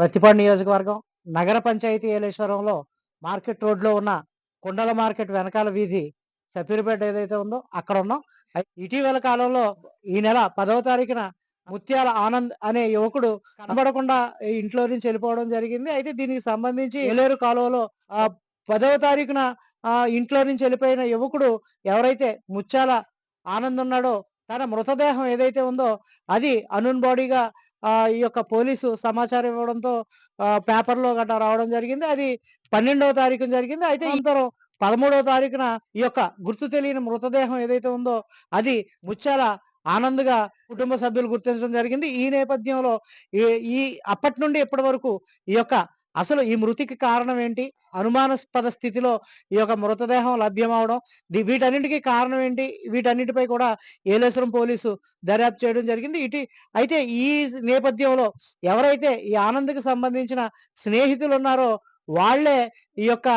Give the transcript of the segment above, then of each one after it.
ప్రతిపాడు నియోజకవర్గం నగర పంచాయతీ ఏలేశ్వరంలో మార్కెట్ రోడ్లో ఉన్న కుండల మార్కెట్ వెనకాల వీధి సఫీర్పేట ఏదైతే ఉందో అక్కడ ఉన్నాం. ఇటీవల కాలంలో ఈ నెల పదవ తారీఖున ముత్యాల ఆనంద్ అనే యువకుడు కనబడకుండా ఇంట్లో నుంచి వెళ్ళిపోవడం జరిగింది. అయితే దీనికి సంబంధించి ఏలేరు కాలువలో ఆ పదవ తారీఖున ఆ ఇంట్లో నుంచి వెళ్ళిపోయిన యువకుడు ఎవరైతే ముత్యాల ఆనంద్ ఉన్నాడో తన మృతదేహం ఏదైతే ఉందో అది అనున్ బాడీగా ఈ యొక్క పోలీసు సమాచారం ఇవ్వడంతో ఆ, పేపర్లో గట్రా రావడం జరిగింది. అది పన్నెండవ తారీఖున జరిగింది. అయితే ఇంతలో పదమూడవ తారీఖున ఈ యొక్క గుర్తు తెలియని మృతదేహం ఏదైతే ఉందో అది ముత్యాల ఆనంద్గా కుటుంబ సభ్యులు గుర్తించడం జరిగింది. ఈ నేపథ్యంలో ఈ అప్పటి నుండి ఇప్పటి వరకు ఈ యొక్క అసలు ఈ మృతికి కారణం ఏంటి? అనుమానాస్పద స్థితిలో ఈ యొక్క మృతదేహం లభ్యమవడం ది- వీటన్నిటికీ కారణం ఏంటి? వీటన్నిటిపై కూడా ఏలేశ్వరం పోలీసు దర్యాప్తు చేయడం జరిగింది. ఇటు అయితే ఈ నేపథ్యంలో ఎవరైతే ఈ ఆనంద్కి సంబంధించిన స్నేహితులు ఉన్నారో వాళ్ళే ఈ యొక్క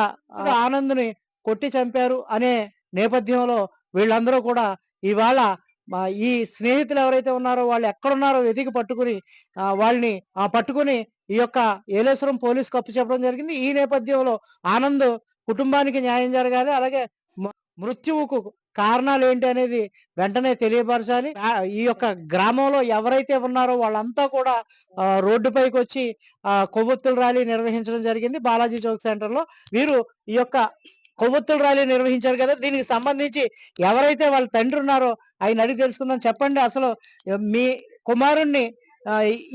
ఆనంద్ని కొట్టి చంపారు అనే నేపథ్యంలో వీళ్ళందరూ కూడా ఇవాళ మా ఈ స్నేహితులు ఎవరైతే ఉన్నారో వాళ్ళు ఎక్కడున్నారో వెతికి పట్టుకుని వాళ్ళని ఆ, పట్టుకుని ఈ యొక్క ఏలేశ్వరం పోలీస్ అప్పు చెప్పడం జరిగింది. ఈ నేపథ్యంలో ఆనంద్ కుటుంబానికి న్యాయం జరగాలి. అలాగే మృత్యువుకు కారణాలు ఏంటి అనేది వెంటనే తెలియపరచాలి. ఈ యొక్క గ్రామంలో ఎవరైతే ఉన్నారో వాళ్ళంతా కూడా రోడ్డుపైకి వచ్చి కొవ్వొత్తుల ర్యాలీ నిర్వహించడం జరిగింది బాలాజీ చౌక్ సెంటర్లో. వీరు ఈ యొక్క కొవ్వొత్తుల ర్యాలీ నిర్వహించారు కదా దీనికి సంబంధించి ఎవరైతే వాళ్ళ తండ్రి ఉన్నారో ఆయన అడిగి తెలుసుకుందాం. చెప్పండి అసలు మీ కుమారుణ్ణి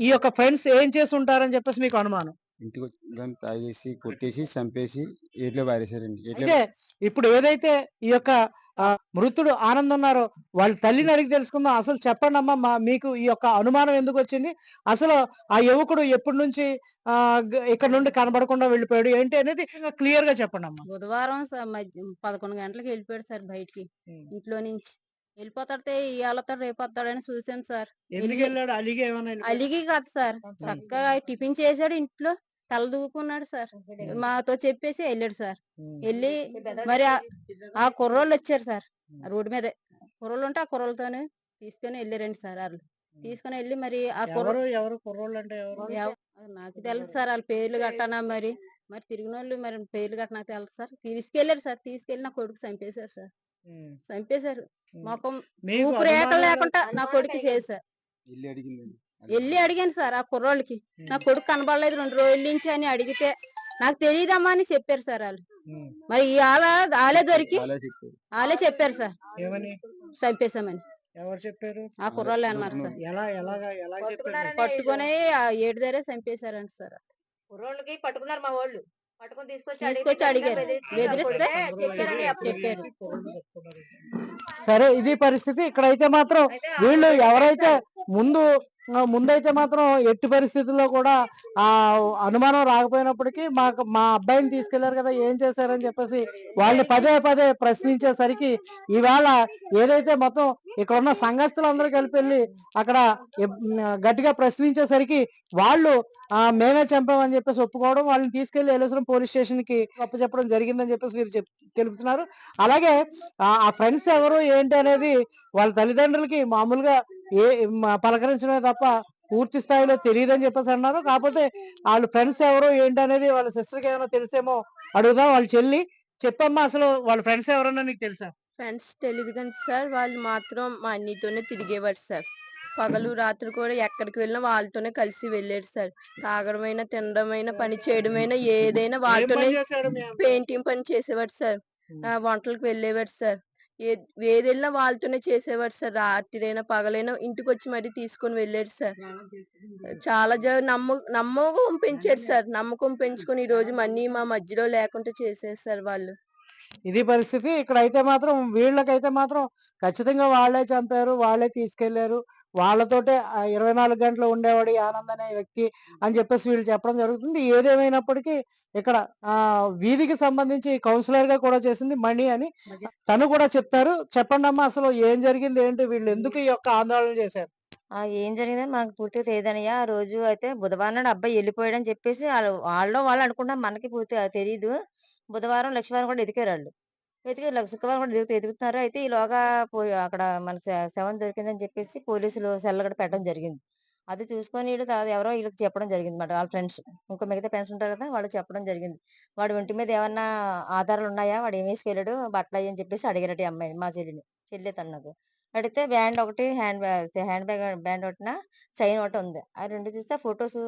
ఈ యొక్క ఫ్రెండ్స్ ఏం చేసి ఉంటారని చెప్పేసి మీకు అనుమానం. ఇంటికి దాన్ని తాగేసి కొట్టేసి చంపేసి ఏట్లో పారేశారండి. ఏట్లో అయితే ఇప్పుడు ఏదైతే ఈ యొక్క ఆ, మృతుడు ఆనంద్ ఉన్నారో వాళ్ళ తల్లిని అడిగి తెలుసుకుందాం. అసలు చెప్పండి అమ్మా మా మీకు ఈ యొక్క అనుమానం ఎందుకు వచ్చింది అసలు ఆ యువకుడు ఎప్పటి నుంచి ఆ గ- ఇక్కడ నుండి కనబడకుండా వెళ్ళిపోయాడు? ఏంటి అనేది క్లియర్గా చెప్పండి అమ్మా బుధవారం స- మధ్య పదకొండు గంటలకు వెళ్ళిపోయాడు సార్ బయటికి ఇంట్లో నుంచి. వెళ్ళిపోతాడితే ఇవాళ వస్తాడు రేపు వస్తాడని చూసాం సార్. ఎందుకు వెళ్ళి- వెళ్ళాడు? అలిగి ఏమైనా? అలిగి కాదు సార్. చక్కగా టిఫిన్ చేశాడు ఇంట్లో. తల దూకున్నాడు సార్ మాతో చెప్పేసి వెళ్ళాడు సార్. వెళ్ళి మరి ఆ- ఆ కుర్రోళ్ళు వచ్చారు సార్ ఆ రోడ్డు మీద. కుర్రోళ్ళు ఉంటే ఆ కుర్రోళ్ళతోనే తీసుకొని వెళ్ళారండి సార్ వాళ్ళు తీసుకొని వెళ్ళి మరి ఆ కుర్ర ఎవరు? ఎవరు కుర్రోళ్ళు అంటే ఎవరు? నాకు తెలుసు సార్ వాళ్ళ పేర్లు గట్టానా మరి. మరి తిరిగిన వాళ్ళు మరి పేర్లు గట్ట నాకు తెలుసు సార్. తీసుకెళ్ళారు సార్. తీసుకెళ్ళి నా కొడుకు చంపేశారు సార్. చంపేశారు. మొఖం మీకు ఊపిరి లేకుండా నా కొడుకు చేశారు. వెళ్ళి అడిగాను సార్ ఆ కుర్రోళ్ళకి. నా కొడుకు కనబడలేదు రెండు రోజుల నుంచి అని అడిగితే నాకు తెలియదమ్మా అని చెప్పారు సార్ వాళ్ళు. మరి వాళ్ళే దొరికి వాళ్ళే చెప్పారు. సార్. ఏమని? చంపేశామని. ఎవరు చెప్పారు? ఆ కుర్రోళ్ళు అన్నారు సార్. ఎలా ఎలాగా ఎలా చెప్పారు? పట్టుకొని ఆ ఏడు దగ్గరే చంపేశారంట సార్. కుర్రోళ్ళకి పట్టుకున్నారు మా వాళ్ళు. పట్టుకొని తీసుకొచ్చి తీసుకొచ్చి అడిగారు. బెదిరిస్తే చెప్పారని చెప్పారు. సరే ఇది పరిస్థితి. ఇక్కడైతే మాత్రం వీళ్ళు ఎవరైతే ముందు ముందైతే మాత్రం ఎట్టి పరిస్థితుల్లో కూడా ఆ అనుమానం రాకపోయినప్పటికీ మాకు మా అబ్బాయిని తీసుకెళ్ళారు కదా ఏం చేశారని చెప్పేసి వాళ్ళని పదే పదే ప్రశ్నించేసరికి ఇవాళ ఏదైతే మొత్తం ఇక్కడ ఉన్న సంఘస్థులందరూ కలిపి వెళ్ళి అక్కడ గట్టిగా ప్రశ్నించేసరికి వాళ్ళు మేమే చంపామని చెప్పేసి ఒప్పుకోవడం వాళ్ళని తీసుకెళ్ళి ఏలేశ్వరం పోలీస్ స్టేషన్కి చెప్పడం జరిగిందని చెప్పేసి వీరు తెలుపుతున్నారు. అలాగే ఆ ఫ్రెండ్స్ ఎవరు ఏంటి అనేది వాళ్ళ తల్లిదండ్రులకి మామూలుగా ఏ పలకరించడమే తప్ప పూర్తి స్థాయిలో తెలియదని చెప్పేసి అన్నారు. కాకపోతే వాళ్ళ ఫ్రెండ్స్ ఎవరు ఏంటి అనేది వాళ్ళ సిస్టర్కి ఏమైనా తెలిసేమో అడుగుదాం. వాళ్ళ చెల్లి చెప్పమ్మా అసలు వాళ్ళ ఫ్రెండ్స్ ఎవరన్నా నీకు తెలుసా? ఫ్రెండ్స్ తెలియదు కానీ సార్ వాళ్ళు మాత్రం మా అన్నితోనే తిరిగేవారు సార్. పగలు రాత్రి కూడా ఎక్కడికి వెళ్ళినా వాళ్ళతోనే కలిసి వెళ్ళాడు సార్. తాగడమైనా తినడమైనా పని చేయడమైనా ఏదైనా వాళ్ళతోనే? పెయింటింగ్ పని చేసేవాడు సార్. వంటలకు వెళ్ళేవాడు సార్. ఏ ఏది వెళ్ళినా వాళ్ళతోనే చేసేవాడు సార్. రాత్రిరైనా పగలైనా ఇంటికి వచ్చి మరీ తీసుకొని వెళ్ళాడు సార్. చాలా నమ్మ నమ్మకం పెంచారు సార్. నమ్మకం పెంచుకొని ఈ రోజు మనీ మా మధ్యలో లేకుండా చేసేసారు సార్ వాళ్ళు. ఇది పరిస్థితి. ఇక్కడ అయితే మాత్రం వీళ్ళకైతే మాత్రం ఖచ్చితంగా వాళ్ళే చంపారు వాళ్ళే తీసుకెళ్ళారు. వాళ్ళతోటే ఇరవై నాలుగు గంటలు ఉండేవాడు ఆనంద్ అనే వ్యక్తి అని చెప్పేసి వీళ్ళు చెప్పడం జరుగుతుంది. ఏదేమైనప్పటికీ ఇక్కడ ఆ వీధికి సంబంధించి కౌన్సిలర్గా కూడా చేసింది మణి అని తను కూడా చెప్తారు. చెప్పండి అమ్మా అసలు ఏం జరిగింది ఏంటి? వీళ్ళు ఎందుకు ఈ యొక్క ఆందోళన చేశారు? ఆ ఏం జరిగిందని మాకు పూర్తిగా తెలియదనయ్య ఆ రోజు అయితే బుధవారం నాడు అబ్బాయి వెళ్ళిపోయాడని చెప్పేసి వాళ్ళు వాళ్ళు వాళ్ళు అనుకుంటాం మనకి పూర్తిగా తెలియదు బుధవారం లక్షవారం కూడా ఎదికారు వాళ్ళు. లక్ష- శుక్రవారం కూడా ఎదుగుతూ ఎదుగుతున్నారు. అయితే ఈలోగా పోయి అక్కడ మనకి శవం దొరికిందని చెప్పేసి పోలీసులు సెల్ల కూడా పెట్టడం జరిగింది. అది చూసుకొని వీళ్ళు ఎవరో వీళ్ళకి చెప్పడం జరిగింది మాట వాళ్ళ ఫ్రెండ్స్. ఇంకో మిగతా ఫ్రెండ్స్ ఉంటారు కదా వాళ్ళు చెప్పడం జరిగింది. వాడి ఒంటి మీద ఏమన్నా ఆధారాలు ఉన్నాయా? వాడు ఏం వేసుకెళ్ళాడు? బట్టలు అని చెప్పేసి అడిగారట ఈ అమ్మాయిని మా చెల్లిని చెల్లి తనకు అడిగితే బ్యాండ్ ఒకటి hand bag hand bag band ఒకటిన చైన్ ఒకటి ఉంది. ఆ రెండు చూస్తే ఫొటోస్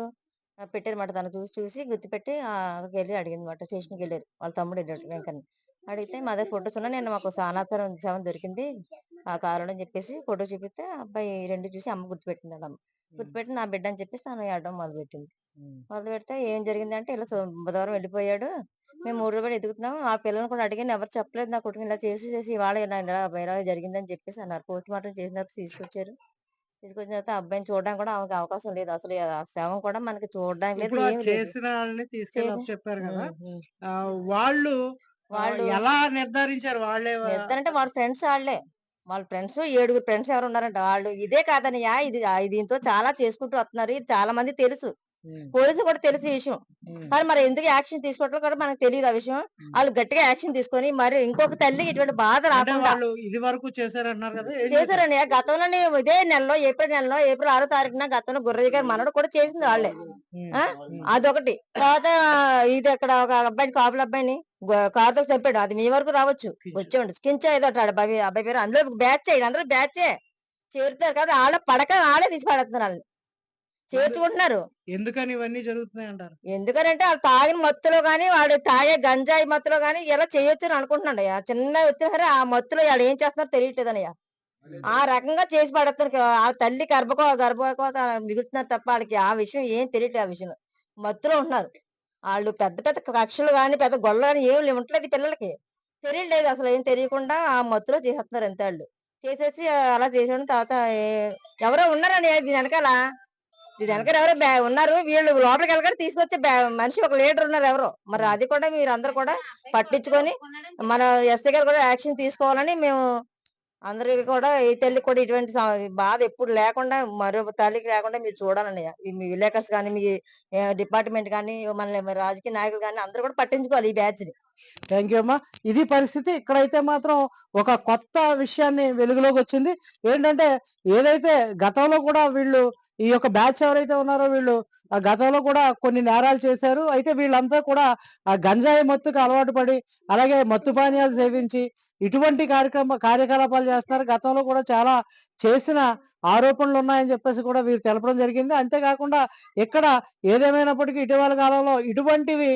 పెట్టారన్నమాట తను చూసి చూసి గుర్తుపెట్టి అక్కడికి వెళ్ళి అడిగింది అనమాట స్టేషన్కి వెళ్ళారు. వాళ్ళ తమ్ముడు వెళ్ళాడు వెంకన్న. అడిగితే మా దగ్గర ఫొటోస్ ఉన్నాయి నేను మాకు సానాతరం శవం దొరికింది. ఆ కారులో అని చెప్పేసి ఫోటో చూపిస్తే అబ్బాయి రెండు చూసి అమ్మ గుర్తుపెట్టింది అమ్మ గుర్తుపెట్టి నా బిడ్డ అని చెప్పేసి తను ఏడడం మొదలు పెట్టింది మొదలు పెడితే ఏం జరిగింది అంటే ఇలా బుధవారం వెళ్ళిపోయాడు. మేము మూడు రోజులు ఎదుగుతున్నాం ఆ పిల్లల్ని కూడా అడిగాను. ఎవరు చెప్పలేదు నా కొడుకు ఇలా చేసి చేసి ఇవాళ ఇలా జరిగిందని చెప్పేసి అన్నారు. పోస్ట్ మార్టం చేసిన తర్వాత తీసుకొచ్చారు. తీసుకొచ్చిన తర్వాత అబ్బాయిని చూడడానికి కూడా ఆమెకు అవకాశం లేదు. అసలు ఆ శవం కూడా మనకి చూడడానికి లేదు చేసిన వాళ్ళని తీసుకెళ్ళి చెప్పారు కదా? వాళ్ళు వాళ్ళు ఎలా నిర్ధారించారు వాళ్ళే ఎంతంటే వాళ్ళ ఫ్రెండ్స్ వాళ్ళే. వాళ్ళ ఫ్రెండ్స్ ఏడుగురు ఫ్రెండ్స్ ఎవరు ఉన్నారంట వాళ్ళు ఇదే కాదనయ్యా ఇది దీంతో చాలా చేసుకుంటూ వస్తున్నారు. ఇది చాలా మంది తెలుసు. ఉమ్, పోలీసు కూడా తెలుసు ఈ విషయం కానీ మరి ఎందుకు యాక్షన్ తీసుకోవట్లేదు కూడా మనకు తెలియదు ఆ విషయం. వాళ్ళు గట్టిగా యాక్షన్ తీసుకొని మరి ఇంకొక తల్లికి ఇటువంటి బాధ అంటే రాకుండా వాళ్ళు ఇది వరకు చేశారంటున్నారు కదా ఏం చేశారు? చేశారండి. ఆ గతంలోనే ఇదే నెలలో ఏప్రిల్ నెలలో ఏప్రిల్ ఆరో తారీఖున గతంలో గుర్రయ్య గారి మనడు కూడా చేసింది వాళ్ళే. అదొకటి. తర్వాత ఇది అక్కడ ఒక అబ్బాయిని కాపుల అబ్బాయిని కారుతో చంపాడు. అది మీ వరకు రావచ్చు. కించు. వచ్చేయండి. స్కించ్ ఏదో అంటాడు అబ్బాయి అబ్బాయి పేరు అందులో బ్యాచ్ చేయండి అందరూ బ్యాచే చేరుతారు కాబట్టి వాళ్ళ పడక వాళ్ళే తీసి పడేస్తున్నారు వాళ్ళని చేర్చుకుంటున్నారు. ఎందుకని ఇవన్నీ జరుగుతున్నాయి అంటారు? ఎందుకనంటే వాళ్ళు తాగిన మత్తులో గాని వాడు తాగే గంజాయి మత్తులో గాని ఇలా చేయొచ్చు అని అనుకుంటున్నాడు అయ్యా. చిన్న వచ్చినా సరే ఆ మత్తులో వాడు ఏం చేస్తున్నారో తెలియట్లేదనయ్యా ఆ రకంగా చేసి పడతారు ఆ తల్లి గర్భకో గర్భకోత మిగులుతున్నారు తప్ప వాళ్ళకి ఆ విషయం ఏం తెలియట్లేదు. ఆ విషయం. మత్తులో ఉంటున్నారు. వాళ్ళు పెద్ద పెద్ద కక్షలు గాని పెద్ద గొడవలు గాని ఏం ఈ పిల్లలకి. తెలియలేదు అసలు ఏం తెలియకుండా ఆ మత్తులో చేసేస్తున్నారు అంతే వాళ్ళు చేసేసి అలా చేసిన తర్వాత ఎవరో ఉన్నారండి దీని వెనకాల? దీని వెనకాల ఎవరో ఉన్నారు. వీళ్ళు లోపలికి వెళ్ళగానే తీసుకొచ్చే మనిషి ఒక లీడర్ ఉన్నారు ఎవరో. మరి అది కూడా మీరు అందరు కూడా పట్టించుకొని మన ఎస్ఐ గారు కూడా యాక్షన్ తీసుకోవాలని మేము అందరికి కూడా ఈ తల్లికి కూడా ఇటువంటి బాధ ఎప్పుడు లేకుండా మరో తల్లికి లేకుండా మీరు చూడాలన్నయ్య మీ విలేకర్స్ కానీ మీ డిపార్ట్మెంట్ కానీ మన రాజకీయ నాయకులు కానీ అందరూ కూడా పట్టించుకోవాలి ఈ బ్యాచ్ని. థ్యాంక్ యూ అమ్మా. ఇది పరిస్థితి ఇక్కడైతే మాత్రం ఒక కొత్త విషయాన్ని వెలుగులోకి వచ్చింది. ఏంటంటే ఏదైతే గతంలో కూడా వీళ్ళు ఈ యొక్క బ్యాచ్ ఎవరైతే ఉన్నారో వీళ్ళు ఆ గతంలో కూడా కొన్ని నేరాలు చేశారు. అయితే వీళ్ళంతా కూడా ఆ గంజాయి మత్తుకు అలవాటు పడి అలాగే మత్తు పానీయాలు సేవించి ఇటువంటి కార్యక్రమ కార్యకలాపాలు చేస్తున్నారు. గతంలో కూడా చాలా చేసిన ఆరోపణలు ఉన్నాయని చెప్పేసి కూడా వీరు తెలపడం జరిగింది. అంతేకాకుండా ఇక్కడ ఏదేమైనప్పటికీ ఇటీవల కాలంలో ఇటువంటివి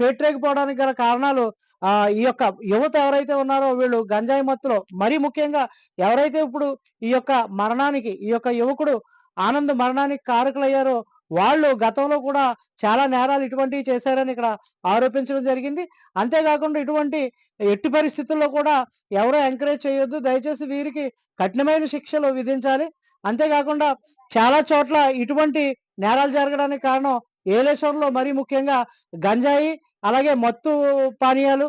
పేట్రేకపోవడానికి పేటరేకపోవడానికి గల కారణాలు ఆ ఈ యొక్క యువత ఎవరైతే ఉన్నారో వీళ్ళు గంజాయి మత్తులో మరీ ముఖ్యంగా ఎవరైతే ఇప్పుడు ఈ యొక్క మరణానికి ఈ యొక్క యువకుడు ఆనంద్ మరణానికి కారకులయ్యారో వాళ్ళు గతంలో కూడా చాలా నేరాలు ఇటువంటివి చేశారని ఇక్కడ ఆరోపించడం జరిగింది. అంతేకాకుండా ఇటువంటి ఎట్టి పరిస్థితుల్లో కూడా ఎవరో ఎంకరేజ్ చేయొద్దు. దయచేసి వీరికి కఠినమైన శిక్షలు విధించాలి. అంతేకాకుండా చాలా చోట్ల ఇటువంటి నేరాలు జరగడానికి కారణం ఏలేశ్వరంలో మరీ ముఖ్యంగా గంజాయి అలాగే మత్తు పానీయాలు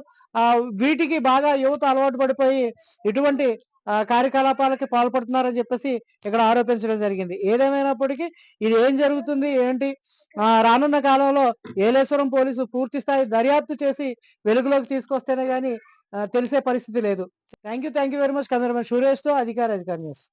వీటికి బాగా యువత అలవాటు పడిపోయి ఇటువంటి కార్యకలాపాలకి పాల్పడుతున్నారని చెప్పేసి ఇక్కడ ఆరోపించడం జరిగింది. ఏదేమైనప్పటికీ ఇది ఏం జరుగుతుంది ఏంటి? రానున్న కాలంలో ఏలేశ్వరం పోలీసు పూర్తి స్థాయి దర్యాప్తు చేసి వెలుగులోకి తీసుకొస్తేనే కానీ తెలిసే పరిస్థితి లేదు. Thank you thank you very much cameraman సురేష్తో అధికారి అధికారి న్యూస్.